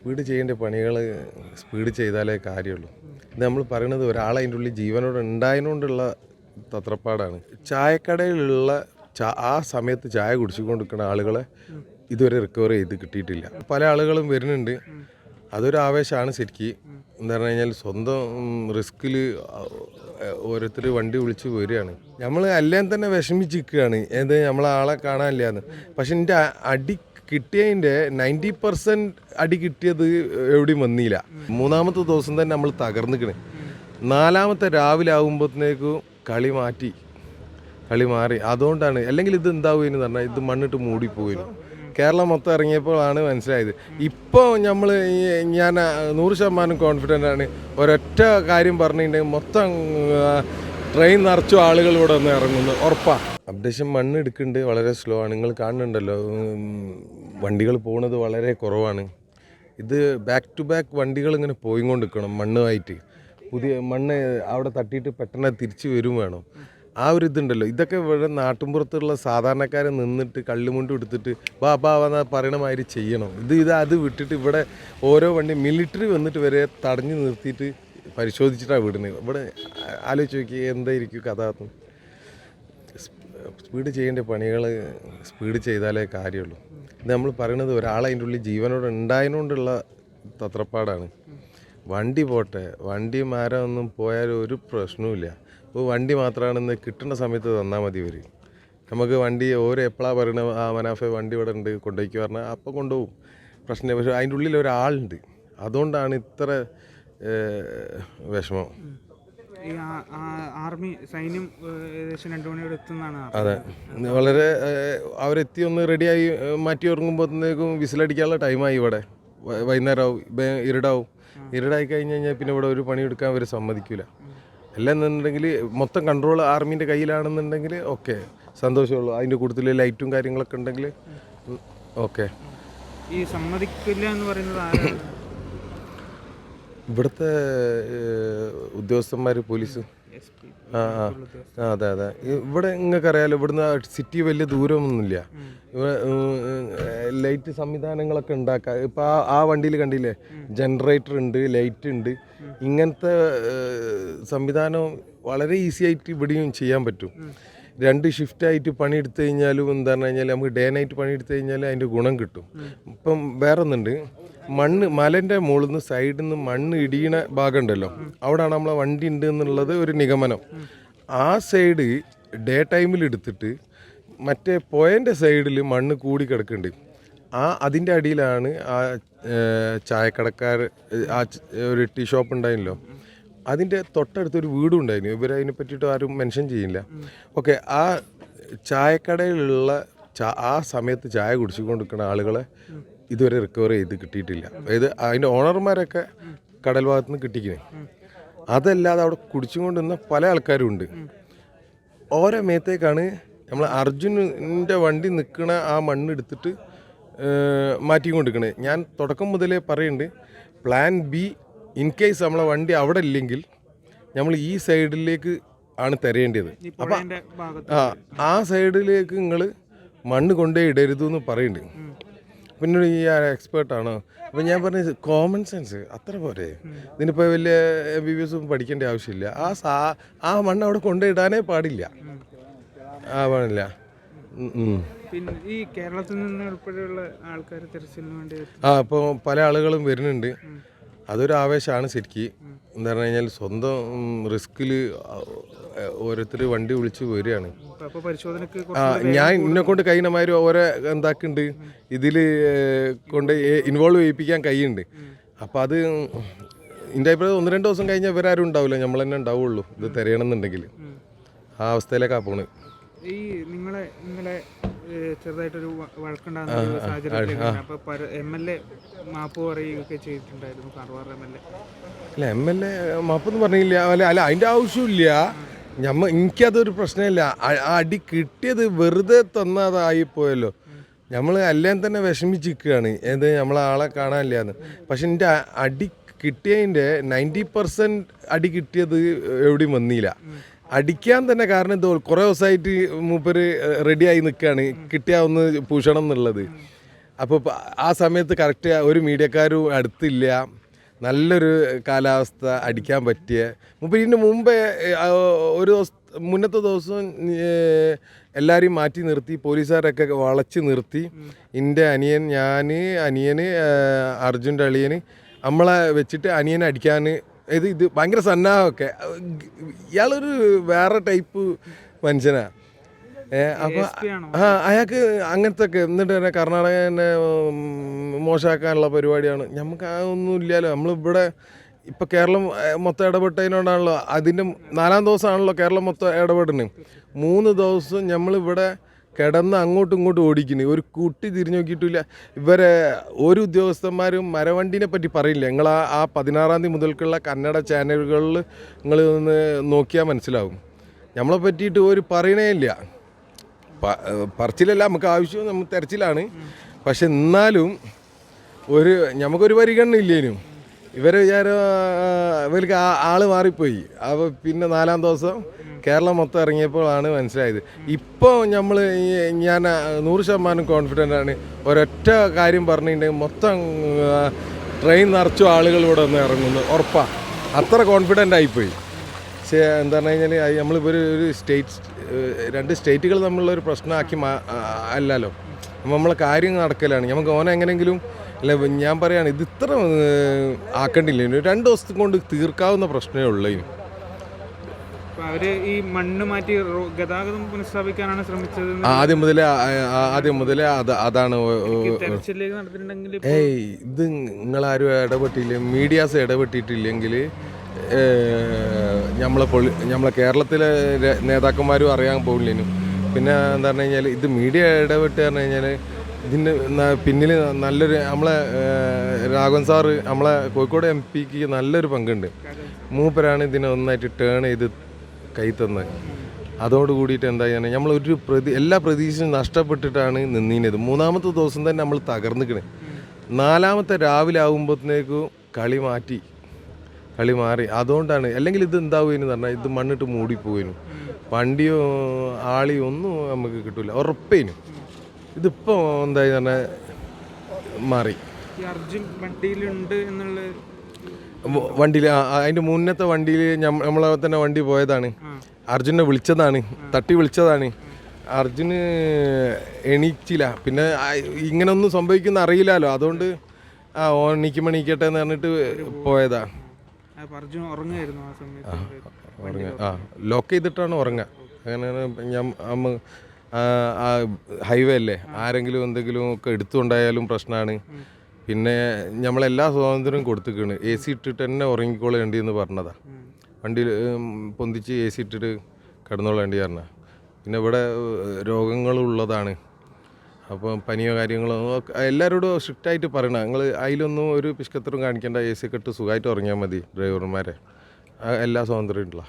Speed ചെയ്യേണ്ട പണികൾ speed ചെയ്താലേ കാര്യമുള്ളൂ. ഇത് നമ്മൾ പറയുന്നത് ഒരാളതിന്റെ ഉള്ളിൽ ജീവനോട് ഉണ്ടായതുകൊണ്ടുള്ള തത്രപ്പാടാണ്. ചായക്കടയിലുള്ള ആ സമയത്ത് ചായ കുടിച്ചുകൊണ്ടിരിക്കുന്ന ആളുകളെ ഇതുവരെ റിക്കവർ ചെയ്ത് കിട്ടിയിട്ടില്ല. പല ആളുകളും വരുന്നുണ്ട്. അതൊരു ആവേശമാണ് ശരിക്ക്. എന്താ പറഞ്ഞു കഴിഞ്ഞാൽ സ്വന്തം റിസ്കിൽ ഓരോരുത്തർ വണ്ടി വിളിച്ച് വരികയാണ്. നമ്മൾ അല്ലേ തന്നെ വിഷമിച്ചിരിക്കുകയാണ്. ഏത് നമ്മളെ ആളെ കാണാനില്ലാന്ന്. പക്ഷെ എന്റെ അടി കിട്ടിയതിന്റെ നയന്റി പെർസെന്റ് അടി കിട്ടിയത് എവിടെയും വന്നില്ല. മൂന്നാമത്തെ ദിവസം തന്നെ നമ്മൾ തകർന്നിക്കണ്. നാലാമത്തെ രാവിലെ ആകുമ്പോഴത്തേക്കും കളി മാറ്റി കളി മാറി. അതുകൊണ്ടാണ് അല്ലെങ്കിൽ ഇത് എന്താവുമെന്ന് പറഞ്ഞാൽ ഇത് മണ്ണിട്ട് മൂടിപ്പോയിരുന്നു കേരളം മൊത്തം ഇറങ്ങിയപ്പോഴാണ് മനസ്സിലായത്. ഇപ്പോൾ നമ്മൾ ഞാൻ നൂറ് ശതമാനം കോൺഫിഡന്റ് ആണ്. ഒരൊറ്റ കാര്യം പറഞ്ഞിട്ടുണ്ടെങ്കിൽ മൊത്തം ട്രെയിൻ നിറച്ചു ആളുകൾ ഇവിടെ ഇറങ്ങുന്നു. ഉറപ്പാണ് അപ്ഡേഷൻ മണ്ണ് എടുക്കുന്നുണ്ട് വളരെ സ്ലോ ആണ്. നിങ്ങൾ കാണുന്നുണ്ടല്ലോ വണ്ടികൾ പോകുന്നത് വളരെ കുറവാണ്. ഇത് ബാക്ക് ടു ബാക്ക് വണ്ടികൾ ഇങ്ങനെ പോയിക്കൊണ്ടിരിക്കണം മണ്ണുമായിട്ട്. പുതിയ മണ്ണ് അവിടെ തട്ടിയിട്ട് പെട്ടെന്ന് തിരിച്ചു വരും വേണം. ആ ഒരു ഇതുണ്ടല്ലോ ഇതൊക്കെ ഇവിടെ നാട്ടിൻപുറത്തുള്ള സാധാരണക്കാരെ നിന്നിട്ട് കള്ളുമുണ്ട് എടുത്തിട്ട് വാ ബാ വന്ന പറയണ മാതിരി ചെയ്യണം. ഇത് ഇത് അത് വിട്ടിട്ട് ഇവിടെ ഓരോ വണ്ടി മിലിറ്ററി വന്നിട്ട് വരെ തടഞ്ഞു നിർത്തിയിട്ട് പരിശോധിച്ചിട്ടാണ് വിടുന്നത്. ഇവിടെ ആലോചിച്ച് നോക്കി എന്തായിരിക്കും കഥ സ്പീഡ് ചെയ്യേണ്ട പണികൾ സ്പീഡ് ചെയ്താലേ കാര്യമുള്ളൂ. ഇത് നമ്മൾ പറയുന്നത് ഒരാൾ അതിന്റെ ഉള്ളിൽ ജീവനോട് ഉണ്ടായതുകൊണ്ടുള്ള തത്രപ്പാടാണ്. വണ്ടി പോട്ടെ വണ്ടി മാരൊന്നും പോയാൽ ഒരു പ്രശ്നവുമില്ല. ഇപ്പോൾ വണ്ടി മാത്രമാണെന്ന് കിട്ടുന്ന സമയത്ത് തന്നാൽ മതി ഇവർ നമുക്ക് വണ്ടി ഓരോ എപ്പോഴാണ് പറയണത് ആ മനാഫെ വണ്ടി ഇവിടെ ഉണ്ട് കൊണ്ടുപോയിക്ക് പറഞ്ഞാൽ അപ്പോൾ കൊണ്ടുപോകും. പ്രശ്നം പക്ഷേ അതിന്റെ ഉള്ളിൽ ഒരാളുണ്ട്. അതുകൊണ്ടാണ് ഇത്ര വിഷമം. ഈ ആർമി സൈന്യം ഏകദേശം രണ്ടു മണിയോടെ എത്തുന്നതാണ് അതെ. വളരെ അവരെത്തി ഒന്ന് റെഡിയായി മാറ്റി ഉറങ്ങുമ്പോഴത്തേക്കും വിസിലടിക്കാനുള്ള ടൈമായി ഇവിടെ. വൈകുന്നേരമാവും ഇരുടാവും. ഇരുടായി കഴിഞ്ഞ് കഴിഞ്ഞാൽ പിന്നെ ഇവിടെ ഒരു പണി എടുക്കാൻ അവർ സമ്മതിക്കില്ല എല്ലാം എന്നുണ്ടെങ്കിൽ മൊത്തം കൺട്രോൾ ആർമീന്റെ കയ്യിലാണെന്നുണ്ടെങ്കിൽ ഓക്കെ സന്തോഷമുള്ളൂ. അതിന്റെ കൂടുതൽ ലൈറ്റും കാര്യങ്ങളൊക്കെ ഉണ്ടെങ്കിൽ ഓക്കെ ഈ സമ്മതിക്കില്ല എന്ന് പറയുന്നത് ഇവിടുത്തെ ഉദ്യോഗസ്ഥന്മാർ പോലീസ്? ആ ആ അതെ അതെ. ഇവിടെ നിങ്ങൾക്ക് അറിയാലോ ഇവിടുന്ന് സിറ്റി വലിയ ദൂരമൊന്നുമില്ല. ലൈറ്റ് സംവിധാനങ്ങളൊക്കെ ഉണ്ടാക്കാം. ഇപ്പം ആ ആ വണ്ടിയിൽ കണ്ടില്ലേ? ജനറേറ്റർ ഉണ്ട് ലൈറ്റ് ഉണ്ട്. ഇങ്ങനത്തെ സംവിധാനം വളരെ ഈസി ആയിട്ട് ഇവിടെയും ചെയ്യാൻ പറ്റും. രണ്ട് ഷിഫ്റ്റ് ആയിട്ട് പണിയെടുത്തു കഴിഞ്ഞാലും എന്താ പറഞ്ഞു കഴിഞ്ഞാൽ നമുക്ക് ഡേ നൈറ്റ് പണിയെടുത്തു കഴിഞ്ഞാൽ അതിന്റെ ഗുണം കിട്ടും. ഇപ്പം വേറെ ഒന്നുണ്ട് മണ്ണ് മലന്റെ മുകളിൽ നിന്ന് സൈഡിൽ നിന്ന് മണ്ണ് ഇടിയണ ഭാഗം ഉണ്ടല്ലോ അവിടെയാണ് നമ്മളെ വണ്ടി ഉണ്ട് എന്നുള്ളത് ഒരു നിഗമനം. ആ സൈഡ് ഡേ ടൈമിൽ എടുത്തിട്ട് മറ്റേ പോയന്റെ സൈഡിൽ മണ്ണ് കൂടി കിടക്കുന്നുണ്ട്. ആ അതിന്റെ അടിയിലാണ് ആ ചായക്കടക്കാർ ആ ഒരു ടീ ഷോപ്പ് ഉണ്ടായിരുന്നല്ലോ അതിന്റെ തൊട്ടടുത്തൊരു വീടും ഉണ്ടായിരുന്നു ഇവർ അതിനെ പറ്റിയിട്ട് ആരും മെൻഷൻ ചെയ്യില്ല. ഓക്കെ ആ ചായക്കടയിലുള്ള ആ സമയത്ത് ചായ കുടിച്ചുകൊണ്ടിരിക്കുന്ന ആളുകളെ ഇതുവരെ റിക്കവർ ചെയ്ത് കിട്ടിയിട്ടില്ല. അതായത് അതിന്റെ ഓണർമാരൊക്കെ കടൽ ഭാഗത്ത് നിന്ന് കിട്ടിക്കണേ അതല്ലാതെ അവിടെ കുടിച്ചുകൊണ്ടിരുന്ന പല ആൾക്കാരും ഉണ്ട്. ഓരോ മേത്തേക്കാണ് നമ്മൾ അർജുനന്റെ വണ്ടി നിൽക്കുന്ന ആ മണ്ണ് എടുത്തിട്ട് ഏഹ്, മാറ്റിക്കൊണ്ടിരിക്കണേ. ഞാൻ തുടക്കം മുതലേ പറയുന്നുണ്ട് പ്ലാൻ ബി ഇൻ കേസ് നമ്മളെ വണ്ടി അവിടെ ഇല്ലെങ്കിൽ നമ്മൾ ഈ സൈഡിലേക്ക് ആണ് തരേണ്ടത് അപ്പം ആ ആ സൈഡിലേക്ക് നിങ്ങൾ മണ്ണ് കൊണ്ടേ ഇടരുത് എന്ന് പറയുന്നുണ്ട് പിന്നെ ഈ എക്സ്പേർട്ടാണോ അപ്പം ഞാൻ പറഞ്ഞ കോമൺ സെൻസ് അത്ര പോരെ. ഇതിനിപ്പോൾ വലിയ എം ബി ബി എസ് പഠിക്കേണ്ട ആവശ്യമില്ല. ആ സാ ആ മണ്ണ് അവിടെ കൊണ്ടിടാനേ പാടില്ല. ആ പാടില്ല. പിന്നെ ഈ കേരളത്തിൽ നിന്ന് ഉൾപ്പെടെയുള്ള ആൾക്കാർ തിരച്ചിലിന് വേണ്ടി. ആ അപ്പോൾ പല ആളുകളും വരുന്നുണ്ട്. അതൊരു ആവേശമാണ് ശരിക്ക് എന്താ പറഞ്ഞു കഴിഞ്ഞാൽ സ്വന്തം റിസ്കിൽ ഓരോരുത്തർ വണ്ടി വിളിച്ച് വരികയാണ്. ആ ഞാൻ എന്നെ കൊണ്ട് കഴിയണമാർ ഓരോ എന്താക്കുന്നുണ്ട് ഇതിൽ കൊണ്ട് ഇൻവോൾവ് ചെയ്യിപ്പിക്കാൻ കഴിയുന്നുണ്ട് അപ്പോൾ അത് എന്റെ അഭിപ്രായം ഒന്ന് രണ്ട് ദിവസം കഴിഞ്ഞാൽ ഇവരാരും ഉണ്ടാവില്ല നമ്മൾ തന്നെ ഉണ്ടാവുള്ളൂ. ഇത് തിരയണമെന്നുണ്ടെങ്കിൽ ആ അവസ്ഥയിലേക്കാണ് പോണത് ഈ നിങ്ങളെ ഏഹ്, ചെറുതായിട്ടൊരു വഴക്കുണ്ടാകുന്ന സാഹചര്യത്തിലേക്ക് എം എൽ എ മാപ്പ് പറയുകയൊക്കെ ചെയ്തിട്ടുണ്ടായിരുന്നു കാർവാർ എം എൽ എ. അല്ല എം എൽ എ മാപ്പൊന്നും പറഞ്ഞില്ല. അല്ല അല്ല അതിന്റെ ആവശ്യമില്ല. ഞമ്മ എനിക്കതൊരു പ്രശ്നമില്ല. അടി കിട്ടിയത് വെറുതെ തന്നതായി പോയല്ലോ. നമ്മൾ എല്ലാം തന്നെ വിഷമിച്ചിരിക്കുകയാണ്. ഏത് നമ്മളെ ആളെ കാണാനില്ലാന്ന്. പക്ഷെ എന്റെ അടി കിട്ടിയതിന്റെ നയന്റി പെർസെന്റ് അടി കിട്ടിയത് എവിടെയും വന്നില്ല. അടിക്കാൻ തന്നെ കാരണം എന്തോ കുറേ ദിവസമായിട്ട് മൂപ്പര് റെഡിയായി നിൽക്കുകയാണ് കിട്ടിയ ഒന്ന് പൂഷണം എന്നുള്ളത്. അപ്പോൾ ആ സമയത്ത് കറക്റ്റ് ഒരു മീഡിയക്കാരും അടുത്തില്ല. നല്ലൊരു കാലാവസ്ഥ അടിക്കാൻ പറ്റിയ. മുമ്പ് ഇതിന് മുമ്പേ ഒരു ദിവസം മുന്നത്തെ ദിവസം എല്ലാവരെയും മാറ്റി നിർത്തി പോലീസുകാരൊക്കെ വളച്ച് നിർത്തി. എന്റെ അനിയൻ ഞാൻ അനിയന് അർജുന്റെ അളിയന് നമ്മളെ വെച്ചിട്ട് അനിയനെ അടിക്കാൻ ഇത് ഇത് ഭയങ്കര സന്നാഹമൊക്കെ. ഇയാളൊരു വേറെ ടൈപ്പ് മനുഷ്യനാണ് അപ്പോൾ അപ്പൊ ആ അയാൾക്ക് അങ്ങനത്തെ ഒക്കെ എന്നിട്ട് തന്നെ കർണാടക തന്നെ ഉം, മോശമാക്കാനുള്ള പരിപാടിയാണ്. നമുക്ക് ആ ഒന്നും ഇല്ലല്ലോ നമ്മളിവിടെ ഇപ്പം കേരളം മൊത്തം ഇടപെട്ടതിനോടാണല്ലോ. അതിന്റെ നാലാം ദിവസമാണല്ലോ കേരളം മൊത്തം ഇടപെടുന്നത്. മൂന്ന് ദിവസം നമ്മളിവിടെ കിടന്ന് അങ്ങോട്ടും ഇങ്ങോട്ടും ഓടിക്കുന്നു. ഒരു കുട്ടി തിരിഞ്ഞു നോക്കിയിട്ടില്ല. ഇവരെ ഒരു ഉദ്യോഗസ്ഥന്മാരും മരവണ്ടിനെ പറ്റി പറയില്ല. നിങ്ങൾ ആ ആ പതിനാറാം തീയതി മുതൽക്കുള്ള കന്നഡ ചാനലുകളിൽ നിങ്ങൾ ഒന്ന് നോക്കിയാൽ മനസ്സിലാവും. നമ്മളെ പറ്റിയിട്ട് ഒരു പറയണേ ഇല്ല. പറച്ചിലല്ല നമുക്ക് ആവശ്യം നമ്മൾ തെരച്ചിലാണ്. പക്ഷെ എന്നാലും ഒരു നമുക്കൊരു പരിഗണന ഇല്ലേനും. ഇവരെ വിചാരം ഇവർക്ക് ആൾ മാറിപ്പോയി. അപ്പോൾ പിന്നെ നാലാം ദിവസം കേരളം മൊത്തം ഇറങ്ങിയപ്പോഴാണ് മനസ്സിലായത്. ഇപ്പോൾ നമ്മൾ ഞാൻ നൂറ് ശതമാനം കോൺഫിഡന്റ് ആണ്. ഒരൊറ്റ കാര്യം പറഞ്ഞിട്ടുണ്ടെങ്കിൽ മൊത്തം ട്രെയിൻ നിറച്ചു ആളുകൾ ഇവിടെ ഒന്ന് ഇറങ്ങുന്നു. ഉറപ്പാണ് അത്ര കോൺഫിഡന്റ് ആയിപ്പോയി. പക്ഷേ എന്താ പറഞ്ഞു കഴിഞ്ഞാൽ നമ്മളിപ്പോൾ ഒരു ഒരു സ്റ്റേറ്റ് രണ്ട് സ്റ്റേറ്റുകൾ തമ്മിലുള്ള ഒരു പ്രശ്നമാക്കി മാ അല്ലല്ലോ. നമ്മളെ കാര്യം നടക്കലാണ്. നമുക്ക് ഓനെ എങ്ങനെയെങ്കിലും അല്ല ഞാൻ പറയുകയാണ് ഇത് ഇത്ര ആക്കണ്ടില്ല? ഇനി രണ്ട് ദിവസത്തെ കൊണ്ട് തീർക്കാവുന്ന പ്രശ്നമേ ഉള്ളൂ ഇനി. അവർ ഈ മണ്ണ് മാറ്റി ഗതാഗതം പുനഃസ്ഥാപിക്കാനാണ് ശ്രമിച്ചത് ആദ്യം മുതലേ ആദ്യം മുതലേ അത് അതാണ് ഏയ് ഇത് നിങ്ങളാരും ഇടപെട്ടില്ല? മീഡിയാസ് ഇടപെട്ടിട്ടില്ലെങ്കിൽ നമ്മളെ പൊളി നമ്മളെ കേരളത്തിലെ നേതാക്കന്മാരും അറിയാൻ പോകില്ലേനും പിന്നെ എന്താ പറഞ്ഞു കഴിഞ്ഞാൽ ഇത് മീഡിയ ഇടപെട്ട് പറഞ്ഞു കഴിഞ്ഞാൽ ഇതിന്റെ പിന്നിൽ നല്ലൊരു നമ്മളെ രാഘവൻ സാറ് നമ്മളെ കോഴിക്കോട് എം പിക്ക് നല്ലൊരു പങ്കുണ്ട്. മൂപ്പരാണ് ഇതിനെ ഒന്നായിട്ട് ടേൺ ചെയ്ത് കൈ തന്നത് അതോട് കൂടിയിട്ട് എന്താ ചെയ്യുന്നത് നമ്മൾ ഒരു പ്രതി എല്ലാ പ്രതീക്ഷയും നഷ്ടപ്പെട്ടിട്ടാണ് നിന്നീനത്. മൂന്നാമത്തെ ദിവസം തന്നെ നമ്മൾ തകർന്നിക്കണേ. നാലാമത്തെ രാവിലെ ആകുമ്പോഴത്തേക്കും കളി മാറ്റി കളി മാറി. അതുകൊണ്ടാണ് അല്ലെങ്കിൽ ഇത് എന്താവുമെന്ന് പറഞ്ഞാൽ ഇത് മണ്ണിട്ട് മൂടിപ്പോയിനും. വണ്ടിയോ ആളിയോ ഒന്നും നമുക്ക് കിട്ടില്ല ഉറപ്പേനു. ഇതിപ്പോൾ എന്തായി പറഞ്ഞാൽ മാറി. അർജുൻ വണ്ടിയിലുണ്ട് എന്നുള്ള വണ്ടിയിൽ അതിന്റെ മുന്നത്തെ വണ്ടിയിൽ നമ്മളെ തന്നെ വണ്ടി പോയതാണ്. അർജുനെ വിളിച്ചതാണ് തട്ടി വിളിച്ചതാണ്. അർജുന് എണീച്ചില്ല. പിന്നെ ഇങ്ങനെ ഒന്നും സംഭവിക്കുന്ന അറിയില്ലല്ലോ. അതുകൊണ്ട് ആ ഓ എണീക്കുമ്പോൾ എണീക്കട്ടെ എന്ന് പറഞ്ഞിട്ട് പോയതാ. ആ ലോക്ക് ചെയ്തിട്ടാണ് ഉറങ്ങുക. അങ്ങനെയാണ് ഞാൻ അമ്മ ഹൈവേ അല്ലേ? ആരെങ്കിലും എന്തെങ്കിലും ഒക്കെ എടുത്തുകൊണ്ടായാലും പ്രശ്നമാണ് പിന്നെ നമ്മളെല്ലാ സ്വാതന്ത്ര്യവും കൊടുത്തിക്കാണ്. എ സി ഇട്ടിട്ട് തന്നെ ഉറങ്ങിക്കോളേണ്ടി എന്ന് പറഞ്ഞതാ വണ്ടി പൊന്തിച്ച് എ സി ഇട്ടിട്ട് കിടന്നോളേണ്ടി പറഞ്ഞ പിന്നെ ഇവിടെ രോഗങ്ങളുള്ളതാണ് അപ്പോൾ പനിയോ കാര്യങ്ങളോ എല്ലാവരോടും സ്ട്രിക്റ്റായിട്ട് പറയണം നിങ്ങൾ അതിലൊന്നും ഒരു പിഷ്കത്തരും കാണിക്കേണ്ട. എ സി ഒക്കെ ഇട്ട് സുഖമായിട്ട് ഉറങ്ങിയാൽ മതി ഡ്രൈവർമാരെ എല്ലാ സ്വാതന്ത്ര്യം ഉണ്ടല്ലോ.